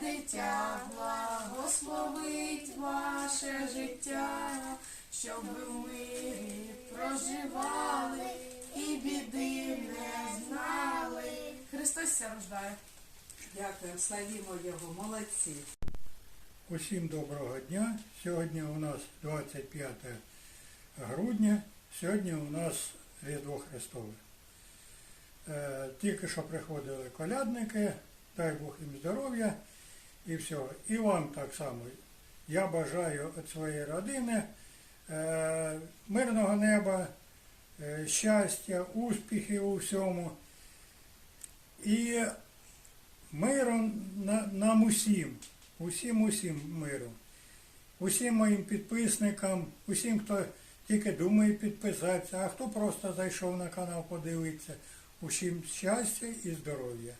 дитя, благословить ваше життя, щоб ви в мирі проживали і біди не знали. Христос ся рождає. Дякуємо, славімо Його, молодці. Усім доброго дня. Сьогодні у нас 25 грудня. Сьогодні у нас Різдво Христове. Е, Тільки що приходили колядники, дай Бог їм здоров'я і все. І вам так само. Я бажаю від своєї родини е, мирного неба, е, щастя, успіхів у всьому. І миру нам усім, усім усім миру. Усім моїм підписникам, усім, хто тільки думає підписатися, а хто просто зайшов на канал подивитися. Усім щастя і здоров'я.